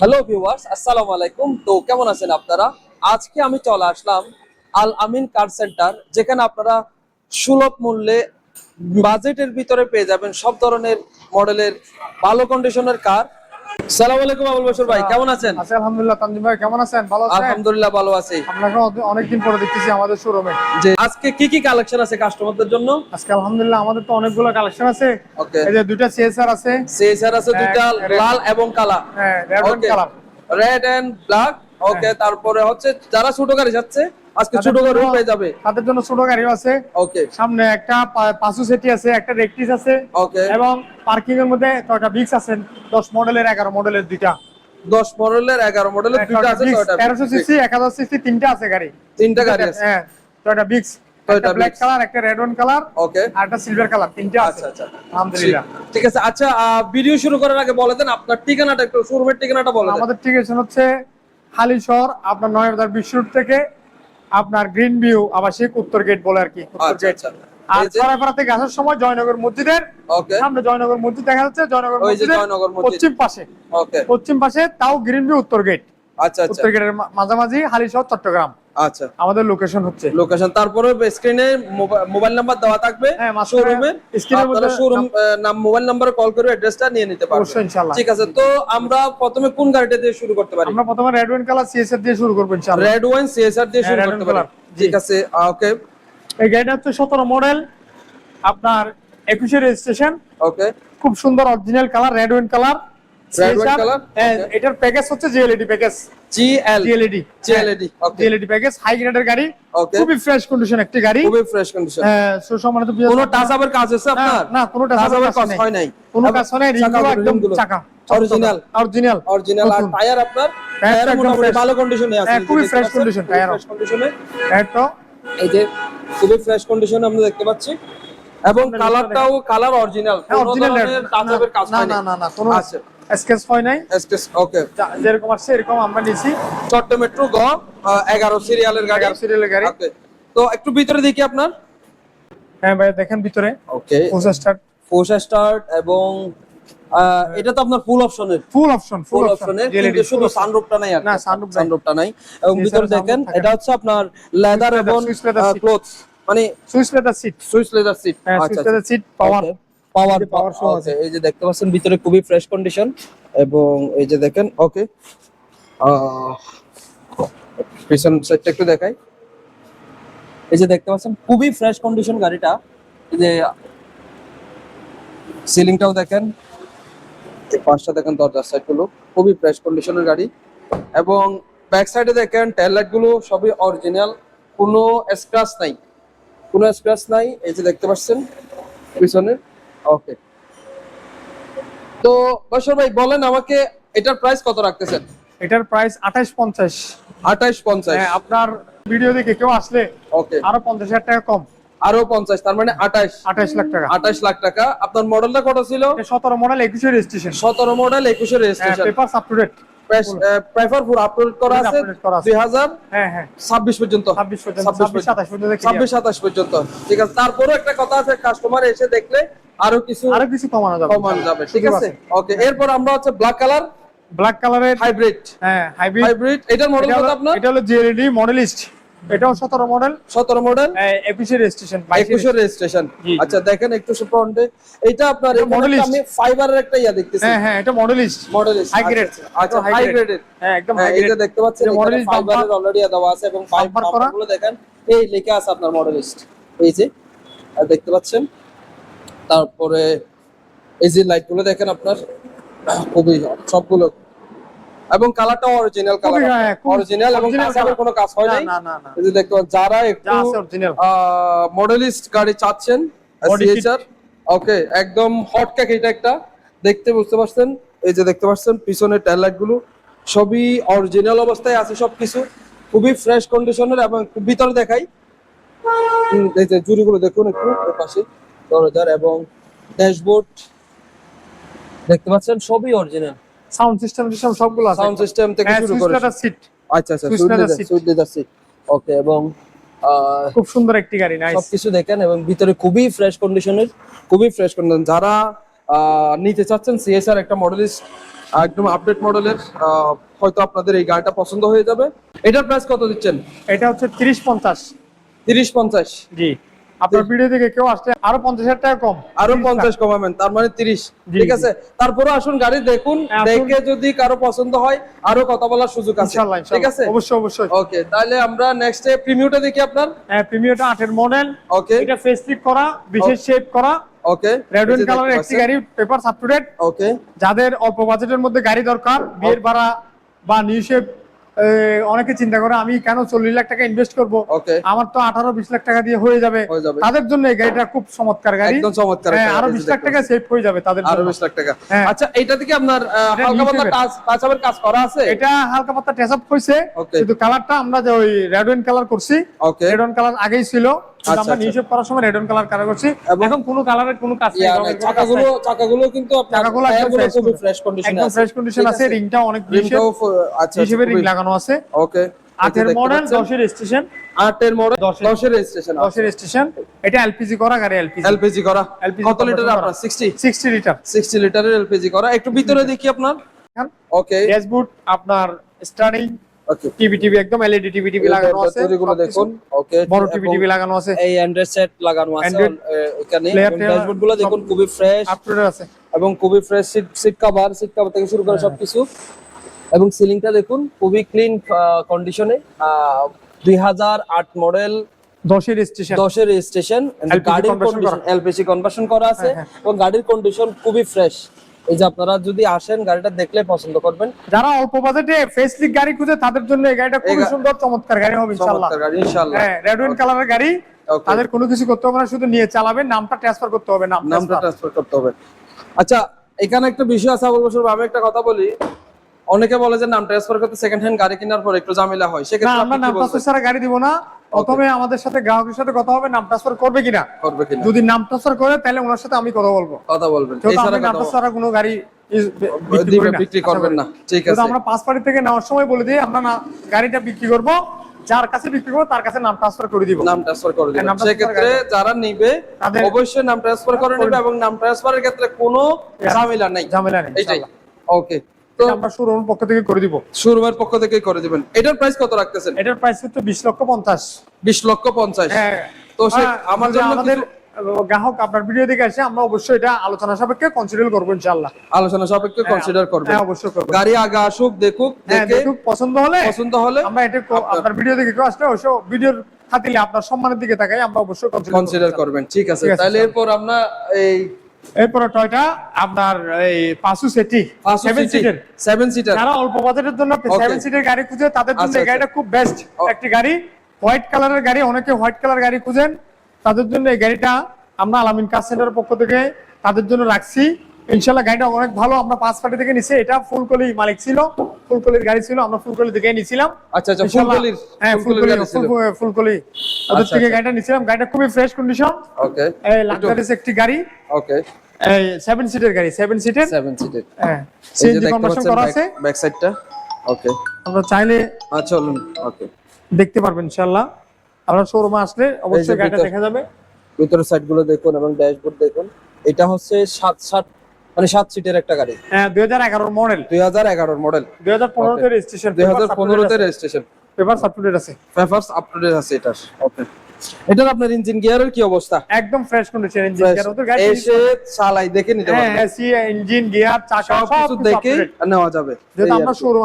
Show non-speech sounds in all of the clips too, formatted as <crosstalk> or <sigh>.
Hello viewers আসসালামু আলাইকুম তো কেমন আছেন আপনারা? আজকে আমি চলে আসলাম আল আমিন কার সেন্টার, যেখানে আপনারা সুলভ মূল্যে বাজেটের ভিতরে পেয়ে যাবেন সব ধরনের মডেলের, ভালো কন্ডিশনের কার সালাম আলাইকুম আবুল ভাই কেমন আছেন? আছি আলহামদুলিল্লাহ তানজিম ভাই কেমন আছেন? ভালো আছেন? আলহামদুলিল্লাহ ভালো আছি। আপনাকে অনেকদিন পরে দেখতেছি আমাদের শোরুমে যে আজকে কি কি কালেকশন আছে কাস্টমারদের জন্য? আজকে আলহামদুলিল্লাহ আমাদের তো অনেকগুলো কালেকশন আছে। এই যে দুইটা সিএসআর আছে। সিএসআর আছে দুইটা লাল এবং কালা। হ্যাঁ red and colour red and black okay তারপরে হচ্ছে যারা ছোট গাড়ি যাচ্ছে আজকে ছোট গাড়ি পেয়ে যাবে। তাদের জন্য ছোট গাড়িও আছে। ওকে সামনে একটা পাঁচু সেটি আছে একটা রেকটিস আছে। ওকে এবং পার্কিং এর মধ্যে একটা বিক্স আছে দশ মডেলের এগারো মডেলের দুইটা। দশ মডেলের এগারো মডেলের দুইটা আছে তেরোশো Bix। সিসি এক হাজার সিসি তিনটা আছে গাড়ি। তিনটা গাড়ি আছে। হ্যাঁ টয়টা বিক্স একটা ব্ল্যাক কালার একটা রেড ওয়ান কালার ওকে আর একটা সিলভার কালার তিনটা আছে। আচ্ছা আচ্ছা। আলহামদুলিল্লাহ। ঠিক আছে। আচ্ছা ভিডিও শুরু করার আগে বলে দেন আপনার ঠিকানাটা একটু শোরুমের ঠিকানাটা বলে দেন। আমাদের ঠিকানা হচ্ছে হালিশহর আপনার নয় হাজার বিশ থেকে আপনার গ্রিন ভিউ আবাসিক উত্তর গেট বলে আর কি উত্তর আচ্ছা গেট আচ্ছা। আর ছড়াপাড়া থেকে আসার সময় জয়নগর মসজিদের সামনে জয়নগর মসজিদ দেখা যাচ্ছে জয়নগর মসজিদের মসজিদ। পশ্চিম পাশে। পশ্চিম পাশে তাও গ্রিন ভিউ উত্তর গেট আচ্ছা আচ্ছা। মাঝামাঝি হালিশহর চট্টগ্রাম। আচ্ছা। আমাদের লোকেশন হচ্ছে। লোকেশন তারপরে স্ক্রিনে মোবাইল নাম্বার দেওয়া থাকবে। হ্যাঁ, শোরুমের মধ্যে শোরুম নাম মোবাইল নাম্বারে কল করে অ্যাড্রেসটা নিয়ে নিতে পারবেন অবশ্যই ইনশাল্লাহ ঠিক আছে তো আমরা প্রথমে কোন গাড়িটা দিয়ে শুরু করতে পারি? আমরা প্রথমে রেড ওয়ান কালার সিএসএফ দিয়ে শুরু করব ইনশাল্লাহ রেড ওয়াইন সিএসআর দিয়ে হ্যাঁ, শুরু করতে পারি। ঠিক আছে ওকে এই গাড়িটা হচ্ছে সতেরো মডেল আপনার একুশে রেজিস্ট্রেশন ওকে খুব সুন্দর original colour red wine colour Okay. এটার প্যাকেজ হচ্ছে GLED package GL GLED GLED GLED package high গ্রেডের গাড়ি খুবই ফ্রেশ কন্ডিশন একটি গাড়ি। খুবই ফ্রেশ কন্ডিশন হ্যাঁ, কোনো টাচ আপের কাজ আছে না, আপনার? না কোনো টাচ টাচ আপের কাজ কাজ নেই। হয় নাই। কোনো কাজ হয় নাই রিংগুলো চাকাগুলো, একদম রিংগুলো। চাকা Original? অরিজিনাল অরিজিনাল আর নতুন। টায়ার আপনার? টায়ারটা টায়ার একদম মোটামুটি fresh। ভালো কন্ডিশনে আছে হ্যাঁ, এই যে খুবই দেখতে fresh পাচ্ছেন, condition খুবই টায়ারও। fresh condition-এ। একটু এই যে খুবই ফ্রেশ কন্ডিশনে আমরা দেখতে পাচ্ছি। এবং কালারটাও কালার অরিজিনাল হ্যাঁ, অরিজিনাল ধরনের টাচ আপের কাজ না হয় না না না কোনো আচ্ছা। স্কেচ হয় নাই? এসকেস ওকে যেরকম আসছে এরকম আমরা নিছি। চট্ট মেট্রো গ এগারো সিরিয়ালের গাড়ি। এগারো সিরিয়ালের গাড়ি। ওকে তো একটু ভিতরে দেখি আপনার। হ্যাঁ ভাই দেখেন ভিতরে। ওকে পঁচিশ স্টার্ট ফোর্স স্টার্ট এবং আহ, এটা তো আপনার ফুল অপশনের ফুল অপশন ফুল অপশনের কিন্তু শুধু সানরুফটা নাই না, নাই। সানরুফটা নাই। এবং ভিতরে দেখেন এটা হচ্ছে আপনার লেদার এবং ক্লোথস মানে switch leather seat Swiss leather seat হ্যাঁ switch leather seat power power power show আছে। এই যে দেখতে পাচ্ছেন ভিতরে খুবই ফ্রেশ কন্ডিশন এবং এই যে দেখেন ওকে পিছন সাইডটা একটু দেখাই। এই যে দেখতে পাচ্ছেন খুবই ফ্রেশ কন্ডিশন গাড়িটা। এই যে সিলিংটাও দেখেন পাশটা দেখেন দরজার সাইডগুলো খুবই ফ্রেশ কন্ডিশনের গাড়ি। এবং ব্যাক সাইডে দেখেন টেল লাইটগুলো সবই অরিজিনাল কোনো স্ক্র্যাচ নাই। কোনো স্ক্র্যাচ নাই এই যে দেখতে পাচ্ছেন পিছনে ওকে তো বসর ভাই বলেন আমাকে এটার প্রাইস কত রাখতেছেন? এটার প্রাইস আঠাশ পঞ্চাশ। আঠাইশ পঞ্চাশ। হ্যাঁ আপনার ভিডিও দেখে কেউ আসলে ওকে আরও পঞ্চাশ হাজার টাকা কম। আরও পঞ্চাশ তার মানে আঠাইশ। আঠাশ লাখ টাকা। আঠাইশ লাখ টাকা। আপনার মডেলটা কত ছিল? সতেরো মডেল একুশে রেজিস্ট্রেশন সতেরো মডেল একুশে registration paper up to date prefer for upload করা আছে upload করা আছে। দুই হাজার হ্যাঁ। হ্যাঁ পর্যন্ত। ছাব্বিশ পর্যন্ত ছাব্বিশ ছাব্বিশ সাতাশ পর্যন্ত ঠিক আছে তারপরেও একটা কথা আছে কাস্টমার এসে দেখলে আরও কিছু আরও কিছু কমানো যাবে। কমানো যাবে ঠিক আছে? ওকে এরপর আমরা হচ্ছে ব্ল্যাক কালার ব্ল্যাক কালারের হাইব্রিড হ্যাঁ হাইব্রিড হাইব্রিড এটার মডেল কত আপনার? এটা হলো জিএলডি মডেলিস্ট এটাও সতেরো মডেল? সতেরো মডেল? একুশে রেজিস্ট্রেশন একুশের রেজিস্ট্রেশন জি। আচ্ছা দেখেন একটু ফ্রন্টে এটা আপনার। একটা আমি ফাইবারের একটা ইয়া দেখতেছি। হ্যাঁ হ্যাঁ এটা model list model list High grade। আচ্ছা হাই grade। গ্রেডের হ্যাঁ একদম হ্যাঁ high এই দেখতে পাচ্ছেন modelist ফাইবারের অলরেডি দেওয়া আছে এবং করা। গুলো দেখেন। এই লেখা আছে আপনার মডেলিস্ট এই যে আর দেখতে পাচ্ছেন? তারপরে এই যে লাইটগুলো দেখেন আপনার খুবই সবগুলো এবং কালারটা অরিজিনাল কালার খুবই, হ্যাঁ, অরিজিনাল এবং original কোনো কাজ হয় নাই না না না। এই যে দেখতে যারা একটু অরিজিনাল মডেলিস্ট গাড়ি চাচ্ছেন সিএচআর ওকে একদম হট ক্যাক এটা একটা। দেখতে বুঝতে পারছেন? এই যে দেখতে পাচ্ছেন পিছনের টায়ার লাইটগুলো সবই অরিজিনাল অবস্থায় আছে সবকিছু। খুবই ফ্রেশ কন্ডিশনের এবং খুব ভিতরে দেখাই। হুম, এই যে জুড়িগুলো দেখুন একটু পাশে দরজার এবং ড্যাশবোর্ড দেখতে পাচ্ছেন? সবই অরিজিনাল সাউন্ড সিস্টেম সিস্টেম সবগুলো আছে। সাউন্ড সিস্টেম থেকে হ্যাঁ শুরু করে সিট আচ্ছা আচ্ছা সুইট লেদার সিট ওকে এবং খুব সুন্দর একটি গাড়ি নাইস সবকিছু দেখেন এবং ভিতরে খুবই ফ্রেশ কন্ডিশনের খুবই ফ্রেশ কন্ডিশন যারা নিতে চাচ্ছেন সিএসআর একটা মডেলিস্ট একদম আপডেট মডেলের হয়তো আপনাদের এই গাড়িটা পছন্দ হয়ে যাবে। এটার প্রাইস কত দিচ্ছেন? এটা হচ্ছে তিরিশ পঞ্চাশ। তিরিশ পঞ্চাশ। জি। আপনার ভিডিও থেকে কেউ আসলে আরও পঞ্চাশ হাজার টাকা কম। আরও পঞ্চাশ কমাবেন তার মানে তিরিশ। ঠিক আছে? তারপরে আসুন গাড়ি দেখুন হ্যাঁ, দেখে যদি কারও পছন্দ হয় আরও কথা বলার সুযোগ আছে। ঠিক আছে? অবশ্যই অবশ্যই। ওকে তাহলে আমরা নেক্সট প্রিমিউটা দেখি আপনার। হ্যাঁ প্রিমিয়ারটা আটের মডেল ওকে এটা ফেসলিপ করা বিশেষ শেপ করা। ওকে রেড ওয়েন কালারের একটি গাড়ি পেপার ওকে যাদের অল্প বাজেটের মধ্যে গাড়ি দরকার বিয়ের ভাড়া বা নিউ শেপ অনেকে চিন্তা করে আমি কেন চল্লিশ লাখ টাকা ইনভেস্ট করব? আমার তো আঠারো বিশ লাখ টাকা দিয়ে হয়ে যাবে। তাদের জন্য এই গাড়িটা খুব চমৎকার গাড়ি। একদম চমৎকার হ্যাঁ, আরও বিশ লাখ টাকা সেভ হয়ে যাবে তাদের আরও বিশ লাখ টাকা। হ্যাঁ। আচ্ছা এটা থেকে আপনার হালকা পাতলা টাচ কাজ করা আছে? এটা হালকা পাতলা টেসআপ হয়েছে কিন্তু কালারটা আমরা যে ওই রেড ওয়েন কালার করছি রেড ওয়েন কালার আগেই ছিল। আমরা আচ্ছা। নিউ সময় রেড ওয়েন কালার কালার করছি। এখন কোনো কালারের কোনো কাজ নেই চাকাগুলো চাকাগুলো কিন্তু চাকাগুলো একদম। ফ্রেশ কন্ডিশনে একদম ফ্রেশ কন্ডিশন আছে। রিংটা অনেক ফ- আচ্ছা হিসেবে রিং লাগানো আছে। ওকে আটের মডেল দশের স্টেশন আটের মডেল দশের- রেজিস্ট্রেশন দশের স্টেশন এটা এলপিজি করা গাড়ি এলপিজি এলপিজি করা। কত লিটার আপনার। 60 সিক্সটি লিটার 60 লিটারের এলপিজি করা। একটু ভিতরে দেখি আপনার। ওকে ড্যাশবোর্ড আপনার স্টার্টিং টিভি টিভি একদম এলইডি টিভি টিভি লাগানো আছে। গুলো দেখুন। ওকে বড় টিভি টিভি লাগানো আছে। এই অ্যান্ড্রয়েড সেট লাগানো আছে। এখানে। এবং ড্যাশবোর্ডগুলো দেখুন খুবই ফ্রেশ আছে। এবং খুবই fresh seat seat cover seat cover থেকে শুরু করে সবকিছু। এবং সিলিংটা দেখুন খুবই ক্লিন কন্ডিশনে দুই হাজার আট মডেল দশের স্টেশন দশের রেজিস্ট্রেশন গাড়ির conversion কন্ডিশন এলপিজি কনভার্সন করা আছে। হ্যাঁ, এবং গাড়ির কন্ডিশন খুবই ফ্রেশ এই যে আপনারা যদি আসেন গাড়িটা দেখলে পছন্দ করবেন। যারা অল্প বাজেটে ফেসলিক গাড়ি খুঁজে তাদের জন্য এই গাড়িটা খুবই গা- সুন্দর চমৎকার গাড়ি হবে ইনশাআল্লাহ। চমৎকার গাড়ি ইনশাআল্লাহ। হ্যাঁ রেড ওয়েন কালারের গাড়ি তাদের কোনো কিছু করতে হবে না শুধু নিয়ে চালাবেন নামটা ট্রান্সফার করতে হবে নাম নামটা ট্রান্সফার করতে হবে। আচ্ছা এখানে একটা বিষয় আছে আবুল বসর আমি একটা কথা বলি। অনেকে বলে যে নাম ট্রান্সফার করতে সেকেন্ড হ্যান্ড গাড়ি কেনার পর একটু ঝামেলা হয় সেক্ষেত্রে আমরা নাম ট্রান্সফার ছাড়া গাড়ি দিব না। প্রথমে আমাদের সাথে গ্রাহকের সাথে কথা হবে নাম ট্রান্সফার করবে কিনা? করবে কিনা? যদি নাম ট্রান্সফার করে তাহলে ওনার সাথে আমি কথা বলব। কথা বলবেন। এছাড়া নাম ট্রান্সফার কোনো গাড়ি বিক্রি দিবে করি না, করবেন ঠিক আছে। আমরা পাঁচ পাড়ি থেকে নেওয়ার সময় বলে দিই আমরা না গাড়িটা বিক্রি করব যার কাছে বিক্রি করব তার কাছে নাম ট্রান্সফার করে দিব। নাম ট্রান্সফার করে নাম transfer সেক্ষেত্রে যারা নিবে অবশ্যই নাম ট্রান্সফার করে নেবে এবং নাম ট্রান্সফারের ক্ষেত্রে কোনো ঝামেলা নেই। ঝামেলা নেই এটাই। ওকে তো আমরা শোরুম পক্ষ থেকে করে দিব। শোরুমের পক্ষ থেকেই করে দিবেন। এটার প্রাইস কত রাখতেছেন? এটার প্রাইস হচ্ছে বিশ লক্ষ পঞ্চাশ। বিশ লক্ষ পঞ্চাশ। হ্যাঁ। তো হ্যাঁ, আমার জন্য আমাদের গ্রাহক আপনার ভিডিও দেখে আসে আমরা অবশ্যই এটা আলোচনা সাপেক্ষে কনসিডার করব ইনশাআল্লাহ। আলোচনা সাপেক্ষে কনসিডার করবেন। হ্যাঁ অবশ্যই করব। গাড়ি আগে আসুক দেখুক হ্যাঁ দেখুক পছন্দ হলে পছন্দ হলে আমরা এটা আপনার ভিডিও দেখে কেউ আসলে অবশ্য ভিডিওর খাতিলে আপনার সম্মানের দিকে তাকাই আমরা অবশ্যই কনসিডার করবেন ঠিক আছে। তাহলে এরপর আমরা এই এরপরে টয়টা আপনার এই পাঁচু সেটি সেভেন সিটের সেভেন সিটার যারা অল্প বাজেটের জন্য সেভেন সিটের গাড়ি খুঁজে তাদের জন্য আচ্ছা, এই গাড়িটা খুব বেস্ট একটি গাড়ি। হোয়াইট কালারের গাড়ি অনেকে হোয়াইট কালার গাড়ি খুঁজেন। তাদের জন্য এই গাড়িটা আমরা আলামিন কার সেন্টারের পক্ষ থেকে তাদের জন্য রাখছি। ইনশাল্লাহ গাড়িটা অনেক ভালো আমরা পাঁচ পার্টি থেকে নিছি। এটা ফুলকলি মালিক ছিল ফুলকলির গাড়ি ছিল আমরা ফুলকলি থেকে নিছিলাম। আচ্ছা আচ্ছা ফুলকলির হ্যাঁ ফুলকলি ফুলকলি ওদের আচ্ছা, থেকে আচ্ছা। গাড়িটা নিছিলাম। গাড়িটা খুবই ফ্রেশ কন্ডিশন ওকে এই লাক্সারিস একটি গাড়ি। ওকে এই সেভেন সিটের গাড়ি সেভেন সিটের সেভেন সিটের হ্যাঁ সিএনজি কনভার্সন করা আছে। ব্যাক সাইডটা ওকে আমরা চাইলে আচ্ছা চলুন। ওকে দেখতে পারবেন ইনশাআল্লাহ আপনার শোরুমে আসলে অবশ্যই গাড়িটা দেখা যাবে। ভিতরের সাইডগুলো দেখুন এবং ড্যাশবোর্ড দেখুন। এটা হচ্ছে সাত সাত মানে সাত সিটের একটা গাড়ি। হ্যাঁ দুই হাজার এগারোর মডেল দুই হাজার এগারোর মডেল দুই হাজার পনেরোতে রেজিস্ট্রেশন দুই হাজার পনেরোতে রেজিস্ট্রেশন পেপার সার্টিফিকেট আছে পেপারস আপ টু ডেট আছে ওকে এটার আপনার ইঞ্জিন গিয়ারের কি অবস্থা? একদম ফ্রেশ কন্ডিশন ইঞ্জিন গিয়ার ওদের গাড়ি এসে চালাই দেখে নিতে হ্যাঁ এসি ইঞ্জিন গিয়ার চাকা সব কিছু দেখে নেওয়া যাবে। আমরা শোরুম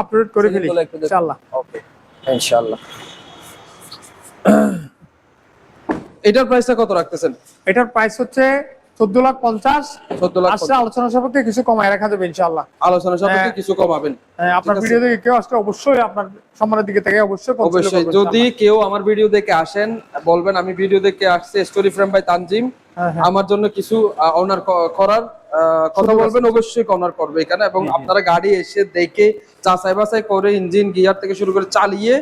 আপডেট করে ফেলি। ইনশাআল্লাহ। ওকে ইনশাআল্লাহ। <clears throat> এটার প্রাইসটা কত রাখতেছেন? এটার প্রাইস হচ্ছে চোদ্দ লাখ পঞ্চাশ। 14 লাখ আসলে আলোচনা সাপেক্ষে কিছু কমায় রাখা যাবে আলোচনা সাপেক্ষে হ্যাঁ। কিছু কমাবেন। হ্যাঁ, আপনার ভিডিও দেখে কেউ আসলে অবশ্যই আপনার সম্মানের দিকে থেকে অবশ্যই অবশ্যই। যদি কেউ আমার ভিডিও দেখে আসেন বলবেন আমি ভিডিও দেখে আসছি স্টোরি ফ্রেম বাই তানজিম। হ্যাঁ। আমার জন্য কিছু অনার করার কথা বলবেন অবশ্যই অনার করবে এখানে। এবং আপনারা গাড়ি এসে দেখে যাচাই বাছাই করে ইঞ্জিন গিয়ার থেকে শুরু করে চালিয়ে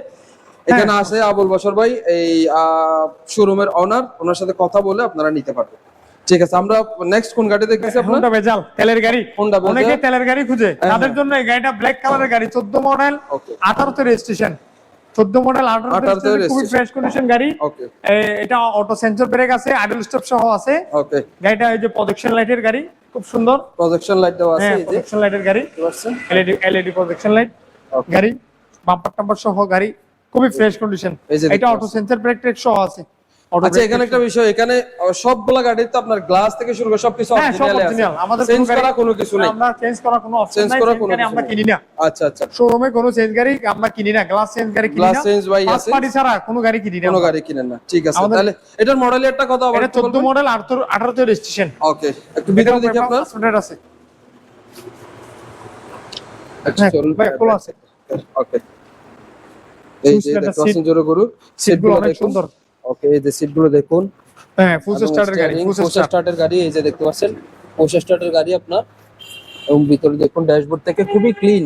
এখানে। আসে আবুল বসর ভাই এই শোরুমের অনার ওনার সাথে কথা বলে আপনারা নিতে পারবেন। ঠিক আছে আমরা নেক্সট কোন গাড়ি দেখতেছি আপনার? হোন্ডা ভেজাল তেলের গাড়ি। Honda ভেজাল। অনেকে তেলের গাড়ি খুঁজে। হ্যাঁ, তাদের জন্য এই গাড়িটা ব্ল্যাক কালারের গাড়ি চোদ্দ মডেল Okay. আঠারোতে রেজিস্ট্রেশন চোদ্দ মডেল আঠারো আঠারোতে খুবই ফ্রেশ কন্ডিশন গাড়ি। ওকে এটা অটো সেন্সর ব্রেক আছে আইডল স্টপ সহ আছে। ওকে গাড়িটা এই যে প্রজেকশন লাইটের গাড়ি খুব সুন্দর। প্রজেকশন লাইট দেওয়া আছে হ্যাঁ এই যে। প্রজেকশন লাইটের গাড়ি। পাচ্ছেন? এলইডি এলইডি প্রজেকশন লাইট গাড়ি বাম্পার টাম্পার সহ গাড়ি খুবই ফ্রেশ কন্ডিশন এটা অটো সেন্সর ব্রেক ট্রেক সহ আছে। আচ্ছা এখানে একটা বিষয় এখানে সবগুলা গাড়িতে আপনার গ্লাস থেকে শুরু করে সবকিছু হ্যাঁ অরিজিনাল আছে। আমাদের চেঞ্জ করা কোনো কিছু নেই। আমরা চেঞ্জ করার কোনো অপশন নাই করার কোনো আমরা কিনি না। আচ্ছা আচ্ছা। শোরুমে কোনো চেঞ্জ গাড়ি আমরা কিনি না গ্লাস চেঞ্জ গাড়ি কিনি না। Change by ফার্স্ট আছে। পার্টি ছাড়া কোনো গাড়ি কিনি না কোনো গাড়ি কিনেন না। ঠিক আছে তাহলে এটার মডেল একটা কত আবার এটা 14 মডেল 18 18 রেজিস্ট্রেশন ওকে একটু ভিতরে দেখি আপনার। আছে। আচ্ছা হ্যাঁ, চলুন। ভাই, খোলা আছে। ওকে এই যে দেখতে পাচ্ছেন জোরে সিটগুলো সিটগুলো অনেক সুন্দর। ওকে এই যে সিটগুলো দেখুন। হ্যাঁ ফুল স্টার্টের গাড়ি ফুল স্টার্ট স্টার্টের গাড়ি এই যে দেখতে পাচ্ছেন পোস্ট স্টার্টের গাড়ি আপনার। এবং ভিতরে দেখুন ড্যাশবোর্ড থেকে খুবই ক্লিন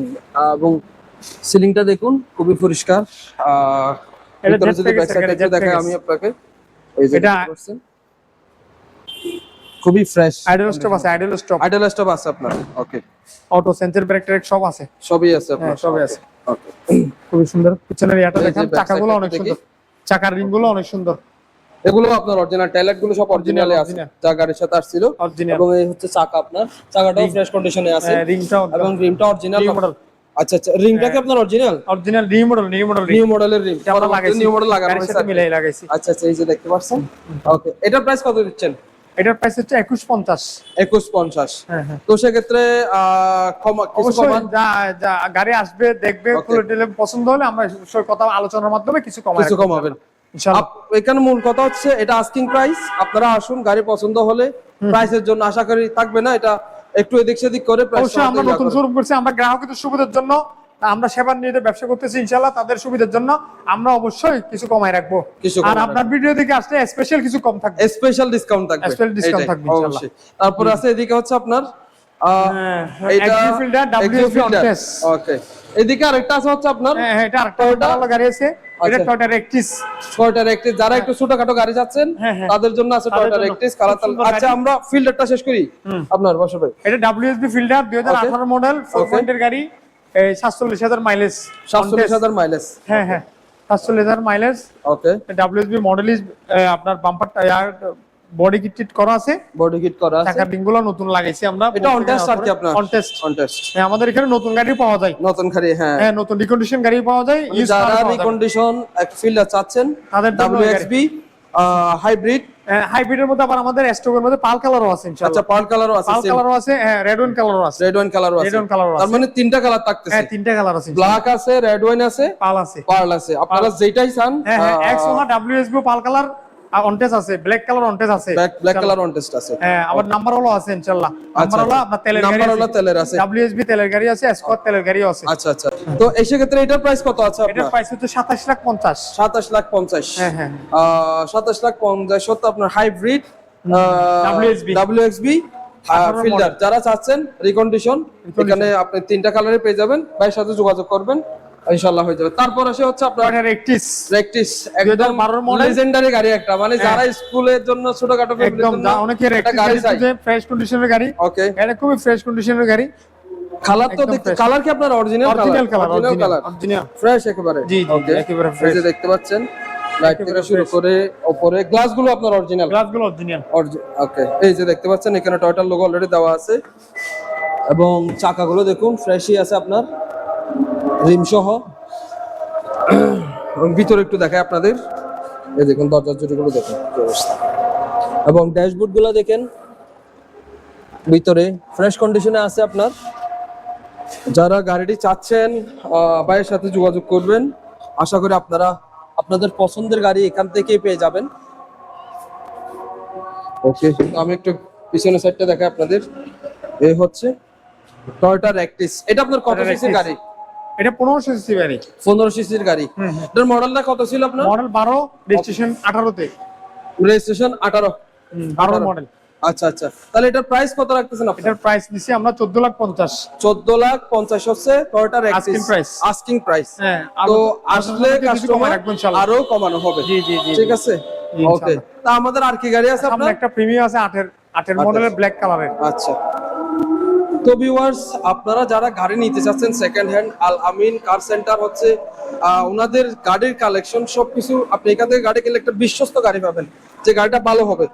এবং সিলিংটা দেখুন খুবই পরিষ্কার। এটা ভিতরে যদি ব্যাক এর গাড়ি, দেখাই আমি আপনাকে। এই যে এটা- দেখতে খুবই ফ্রেশ আইডল স্টপ আছে আইডল স্টপ আইডল স্টপ আছে আপনার ওকে অটো সেন্সর ব্রেক ট্রেক সব আছে। সবই আছে আপনার হ্যাঁ, সবই আছে। ওকে খুবই সুন্দর। পিছনের ইয়াটা দেখেন চাকাগুলো অনেক সুন্দর। চাকার রিংগুলো অনেক সুন্দর। এগুলো আপনার অরিজিনাল টয়লেটগুলো সব অরিজিনালে আছে। যা গাড়ির সাথে আসছিল। অরিজিনাল এবং এই হচ্ছে চাকা আপনার। চাকাটাও ফ্রেশ কন্ডিশনে আছে। রিংটা এবং রিমটা অরিজিনাল মডেল আচ্ছা আচ্ছা। রিংটা কি আপনার original original new model new model new মডেলের রিং আমরা লাগাইছি? নিউ মডেল লাগানো হয়েছে সাথে মিলাই লাগাইছি। আচ্ছা আচ্ছা এই যে দেখতে পাচ্ছেন? ওকে এটা প্রাইস কত দিচ্ছেন? এটার প্রাইস হচ্ছে একুশ পঞ্চাশ। হ্যাঁ হ্যাঁ। তো সেক্ষেত্রে গাড়ি আসবে দেখবে পছন্দ হলে আমরা কথা আলোচনার মাধ্যমে কিছু কিছু কমাবেন। এখানে মূল কথা হচ্ছে এটা আস্কিং প্রাইস আপনারা আসুন গাড়ি পছন্দ হলে প্রাইসের জন্য আশা করি থাকবে না এটা একটু এদিক সেদিক করে আমরা নতুন শোরুম করছি আমরা গ্রাহকদের সুবিধার জন্য আমরা সেবা নিয়ে ব্যবসা করতেছি ইনশাআল্লাহ তাদের সুবিধার জন্য আমরা অবশ্যই কিছু কমাই রাখব। আর আপনার ভিডিও দেখে আসলে স্পেশাল কিছু কম থাকবে। স্পেশাল ডিসকাউন্ট থাকবে। Discount এটাই, থাকবে, ইনশাআল্লাহ। তারপরে আছে এদিকে হচ্ছে আপনার হ্যাঁ। ওকে এদিকে আরেকটা আছে হচ্ছে আপনার হ্যাঁ হ্যাঁ এটা আরেকটা ভালো গাড়ি আছে। এটা আচ্ছা। টয়টা রেক্টিস টয়টার একটি যারা একটু ছোটখাটো গাড়ি হ্যাঁ, হ্যাঁ। তাদের জন্য আছে আচ্ছা আমরা ফিল্ডারটা শেষ করি। আপনার বসে ভাই। এটা ডাব্লিউএসবি ফিল্ডার 2018 মডেল 4 Okay. পয়েন্টের গাড়ি। এই 47000 মাইলেজ সাতচল্লিশ হাজার মাইলেজ হ্যাঁ হ্যাঁ। 47000 mileage okay WSB model is আপনার বাম্পার টায়ার বডি কিট করা আছে। বডি কিট করা আছে। চাকার রিংগুলো নতুন লাগাইছি আমরা। এটা অন টেস্ট আর কি আপনার অন টেস্ট অন টেস্ট হ্যাঁ আমাদের এখানে নতুন গাড়ি পাওয়া যায়। নতুন গাড়ি হ্যাঁ। হ্যাঁ নতুন রিকন্ডিশন গাড়ি পাওয়া যায়। ইউজ যারা রিকন্ডিশন এক চাচ্ছেন তাদের এই হাইব্রিড হাইব্রিডের মধ্যে আবার আমাদের স্টকের মধ্যে পাল কালারও আছে আচ্ছা পাল কালারও আছে পাল কালারও আছে হ্যাঁ রেড ওয়াইন কালারও আছে। রেড ওয়াইন কালারও আছে। রেড ওয়াইন কালারও ও তার আছে। মানে তিনটা কালার থাকতেছে। হ্যাঁ তিনটা কালার আছে ব্ল্যাক আছে রেড ওয়াইন আছে পাল আছে। পার্ল আছে। আপনারা যেটাই চান হ্যাঁ হ্যাঁ এক্স ওনা ডাব্লিউএসবি পাল কালার অনটেস আছে ব্ল্যাক কালার অনটেস আছে। ব্ল্যাক কালার আছে। হ্যাঁ আবার নাম্বার হলো আছে ইনশাআল্লাহ নাম্বার হলো আপনার তেলের গাড়ি নাম্বার হলো তেলের আছে। ডাব্লিউএসবি তেলের গাড়ি আছে স্কট তেলের আছে। আচ্ছা আচ্ছা। তো এই সেক্ষেত্রে এটার প্রাইস কত আছে এটার প্রাইস হচ্ছে 27 লাখ 50 সাতাশ লাখ পঞ্চাশ। হ্যাঁ হ্যাঁ। সাতাশ লাখ পঞ্চাশ হতো আপনার হাইব্রিড WXB ডাব্লিউএক্সবি ফিল্টার যারা চাচ্ছেন রিকন্ডিশন এখানে আপনি তিনটা কালারে পেয়ে যাবেন। ভাইয়ের সাথে যোগাযোগ করবেন। ইনশাআল্লাহ হয়ে যাবে। তারপর আসে হচ্ছে আপনার প্র্যাকটিস একদম 2012 model। লেজেন্ডারি গাড়ি একটা। মানে যারা স্কুলের জন্য ছোটখাটো একদম যা অনেকে একটা গাড়ি চাই। ফ্রেশ কন্ডিশনের গাড়ি। ওকে এটা খুবই ফ্রেশ কন্ডিশনের গাড়ি। কালার তো দেখতে কালার কি আপনার original original colour original fresh একেবারে। জি, জি, একেবারে। যে দেখতে পাচ্ছেন লাইট থেকে শুরু করে উপরে গ্লাসগুলো আপনার অরিজিনাল গ্লাসগুলো অরিজিনাল ওকে এই যে দেখতে পাচ্ছেন এখানে টয়টার লোগো অলরেডি দেওয়া আছে। এবং চাকাগুলো দেখুন ফ্রেশই আছে আপনার। রিম সহ এবং ভিতরে একটু দেখায় আপনাদের। এই দেখুন দরজার জুটিগুলো দেখুন অবস্থা। এবং ড্যাশবোর্ডগুলো দেখেন ভিতরে ফ্রেশ কন্ডিশনে আছে আপনার। যারা গাড়িটি চাচ্ছেন ভাইয়ের সাথে যোগাযোগ করবেন আশা করি আপনারা আপনাদের পছন্দের গাড়ি এখান থেকেই পেয়ে যাবেন। ওকে আমি একটু পিছনের সাইডটা দেখাই আপনাদের। এই হচ্ছে টয়োটা র্যাকটিস এটা আপনার কত সিসির গাড়ি? এটা 1500 সিসি গাড়ি। পনেরো সিসির গাড়ি। এটার মডেলটা কত ছিল আপনার? মডেল 12 রেজিস্ট্রেশন 18 তে রেজিস্ট্রেশন আঠারো। 12 মডেল আচ্ছা আচ্ছা। তাহলে এটার প্রাইস কত রাখতেছেন আপনি? এটার প্রাইস নিছি আমরা 14 লাখ 50 চোদ্দ লাখ পঞ্চাশ হচ্ছে Toyota Ractis Asking price। Asking price হ্যাঁ তো আরো- আসলে কাস্টমার আরও কমানো হবে। জি জি জি ঠিক আছে? ওকে তা আমাদের আর কি গাড়ি আছে আপনার? একটা প্রিমিয়াম আছে 8 এর 8 এর মডেলের ব্ল্যাক কালারের আচ্ছা। তো ভিউয়ার্স আপনারা যারা গাড়ি নিতে চাচ্ছেন second hand Al Amin car centre হচ্ছে ওনাদের গাড়ির কালেকশন সবকিছু আপনি এখান থেকে গাড়ি কিনলে একটা বিশ্বস্ত গাড়ি পাবেন যে গাড়িটা ভালো হবে।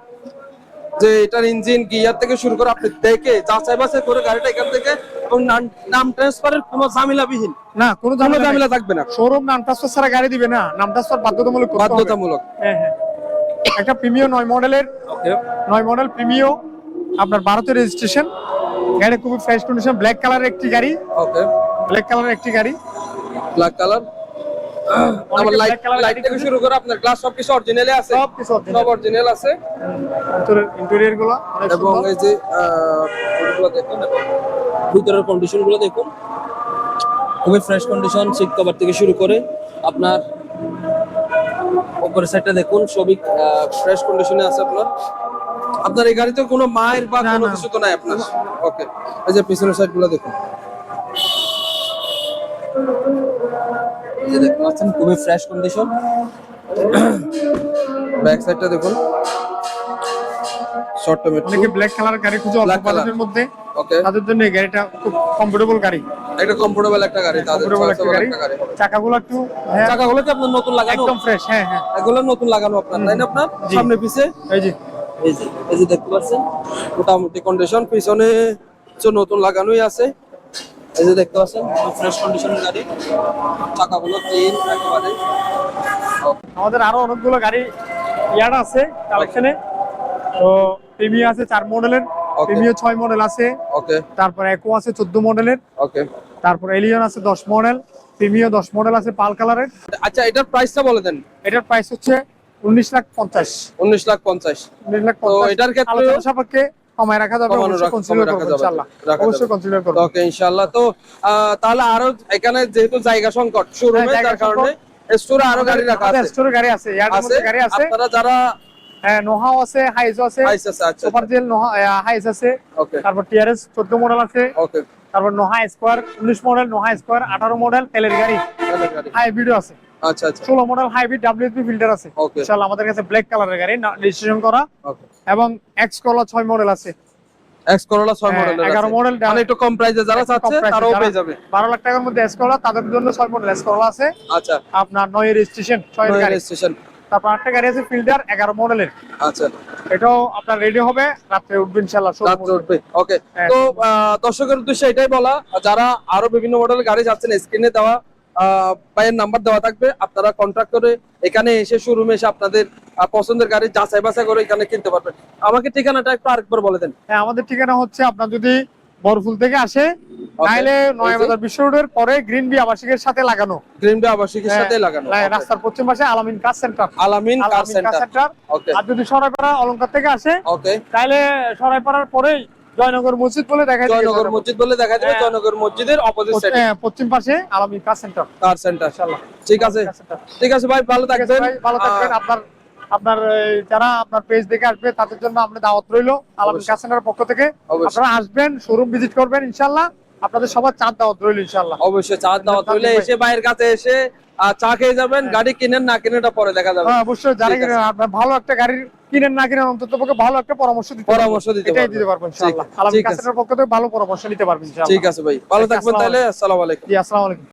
যে এটার ইঞ্জিন গিয়ার থেকে শুরু করে আপনি দেখে যাচাই বাছাই করে গাড়িটা এখান থেকে এবং নাম- নাম ট্রান্সফারের কোনো ঝামেলাবিহীন। না কোনো ঝামেলা থাকবে না। শোরুম নাম ট্রান্সফার ছাড়া গাড়ি দিবে না নাম ট্রান্সফার বাধ্যতামূলক বাধ্যতামূলক। হ্যাঁ হ্যাঁ। একটা প্রিমিয় নয় মডেলের নয় মডেল আপনার ভারতের রেজিস্ট্রেশন গাড়ি খুবই ফ্রেশ কন্ডিশন ব্ল্যাক কালারের একটি গাড়ি। ওকে ব্ল্যাক কালারের একটি গাড়ি। ব্ল্যাক কালার আমার লাইট লাইট থেকে শুরু করে আপনার গ্লাস সবকিছু অরিজিনালি আছে। সব কিছু সব অরিজিনাল আছে। ভিতরের ইন্টেরিয়রগুলো এবং। এই যে আহ, দেখুন। ভিতরের কন্ডিশনগুলো দেখুন। খুবই ফ্রেশ কন্ডিশন সিট কভার থেকে শুরু করে আপনার উপরের সাইডটা দেখুন। সবই ফ্রেশ কন্ডিশনে আছে আপনার। আপনার এই গাড়িতে কোনো মায়ের বা কোনো কিছু তো নাই আপনার? ওকে এই যে পিছনের সাইডগুলো দেখুন যে দেখতে পাচ্ছেন খুবই ফ্রেশ কন্ডিশন ব্যাক সাইডটা দেখুন। শর্ট টমেটো অনেকে ব্ল্যাক কালার গাড়ি খুঁজে অল্প বাজেটের মধ্যে। ওকে তাদের জন্য এই গাড়িটা খুব কমফোর্টেবল গাড়ি। একটা কমফোর্টেবল একটা গাড়ি তাদের একটা গাড়ি। চাকাগুলো একটু হ্যাঁ। চাকাগুলো কি আপনার নতুন লাগানো। একদম ফ্রেশ হ্যাঁ হ্যাঁ। এগুলো নতুন লাগানো আপনার তাই না আপনার? সামনে পিছে। এই যে। এই যে এই যে দেখতে পাচ্ছেন? মোটামুটি কন্ডিশন পিছনে কিছু নতুন লাগানোই আছে। এই যে দেখতে পাচ্ছেন ফ্রেশ কন্ডিশনের গাড়ি। চাকাগুলো ক্লিন একেবারে। আমাদের আরও অনেকগুলো গাড়ি ইয়ার আছে কালেকশনে তো প্রিমিও আছে চার মডেলের. প্রিমিও ছয় মডেল আছে। ওকে তারপর একো আছে চোদ্দ মডেলের। ওকে তারপর এলিয়ন আছে দশ মডেল প্রিমিও দশ মডেল আছে পাল কালারের। আচ্ছা এটার প্রাইসটা বলে দেন। এটার প্রাইস হচ্ছে উনিশ লাখ পঞ্চাশ। উনিশ লাখ পঞ্চাশ। উনিশ লাখ পঞ্চাশ এটার ক্ষেত্রে- সাপেক্ষে কমায় রাখা যাবে অবশ্যই কনসিডার করব রাখা যাবে। ইনশাআল্লাহ। অবশ্যই কনসিডার করব। ওকে ইনশাআল্লাহ। তো তাহলে আরও এখানে যেহেতু জায়গা সংকট শোরুমে হ্যাঁ, যার কারণে স্টোরে আরও গাড়ি রাখা আছে। স্টোরে গাড়ি আছে মধ্যে গাড়ি আছে। আপনারা যারা হ্যাঁ, নোহাও আছে হাইজও আছে আইস আছে আচ্ছা সুপার জেল নোহা হাইজ আছে। ওকে। তারপর টিআরএস চোদ্দ মডেল আছে। ওকে। তারপর নোহা স্কোয়ার উনিশ মডেল নোহা স্কোয়ার আঠারো মডেল তেলের গাড়ি। গাড়ি। হাইব্রিডও আছে। আচ্ছা আচ্ছা। ষোলো মডেল হাইব্রিড ডাব্লিউপি ফিল্টার আছে। ইনশাআল্লাহ আমাদের কাছে ব্ল্যাক কালারের গাড়ি রেজিস্ট্রেশন করা। এবং এক্স কলা ছয় মডেল আছে। এক্স করোলা 6 হ্যাঁ, মডেলের 11 model ডান- মানে একটু কম প্রাইসে যারা চাচ্ছে তারাও পেয়ে যাবে। বারো লাখ টাকার মধ্যে এস কলা তাদের জন্য ছয় মডেল এস কলা আছে। আচ্ছা। আপনার নয় রেজিস্ট্রেশন ছয় গাড়ি। রেজিস্ট্রেশন তারপর আটটা গাড়ি আছে ফিল্টার এগারো মডেলের আচ্ছা। এটাও আপনার রেডি হবে রাত্রে উঠবে showroom রাত্রে উঠবে। ওকে হ্যাঁ। তো দর্শকের উদ্দেশ্যে এটাই বলা যারা আরও বিভিন্ন মডেলের গাড়ি যাচ্ছেন স্ক্রিনে দেওয়া ভাইয়ের নাম্বার দেওয়া থাকবে। আপনারা কন্ট্যাক্ট করে এখানে এসে শোরুমে এসে আপনাদের পছন্দের গাড়ি যাচাই বাছাই করে এখানে কিনতে পারবেন। আমাকে ঠিকানাটা একটু আরেকবার বলে দেন। হ্যাঁ আমাদের ঠিকানা হচ্ছে আপনার যদি বরফুল থেকে আসে তাহলে নয় এই বিশ্ব রোডের পরে গ্রিন বি আবাসিকের সাথে লাগানো। গ্রিন বে আবাসিকের হ্যাঁ, সাথে লাগানো। রাস্তার পশ্চিম পাশে আলামিন কার সেন্টার আলামিন কার সেন্টার সেন্টার আর যদি সরাইপাড়া অলঙ্কার থেকে আসে ওকে তাহলে সরাইপাড়ার পরেই জয়নগর মসজিদ বলে দেখা যায় জয়নগর মসজিদ বলে দেখা যাবে হ্যাঁ। জয়নগর মসজিদের অপোজিট সাইডে পশ্চিম পাশে কার সেন্টার কার সেন্টার ইনশাআল্লাহ। ঠিক আছে। ঠিক আছে ভাই ভালো থাকবেন। ভালো থাকবেন। আপনার আপনার যারা আপনার পেজ দেখে আসবে তাদের জন্য আমরা দাওয়াত রইল আলামিন অবশ্যই। কাসেন্টার পক্ষ থেকে। আপনারা আসবেন শোরুম ভিজিট করবেন ইনশাআল্লাহ। আপনাদের সবার চাঁদ দাওয়াত রইল ইনশাআল্লাহ। অবশ্যই চা দাওয়াত ভাই। এসে ভাইয়ের কাছে এসে চা খেয়ে যাবেন গাড়ি কিনেন না কিনেটা পরে দেখা যাবে। হ্যাঁ অবশ্যই। যারা আপনার ভালো একটা গাড়ির কিনেন না কিনেন অন্তত পক্ষে ভালো একটা পরামর্শ দিতে পরামর্শ দিতে এটাই দিতে পারবেন ইনশাআল্লাহ। আছে। পক্ষ থেকে ভালো পরামর্শ নিতে পারবেন ইনশাআল্লাহ। ঠিক আছে ভাই ভালো থাকবেন তাহলে। আসসালামু আলাইকুম। জি আসসালামু আলাইকুম।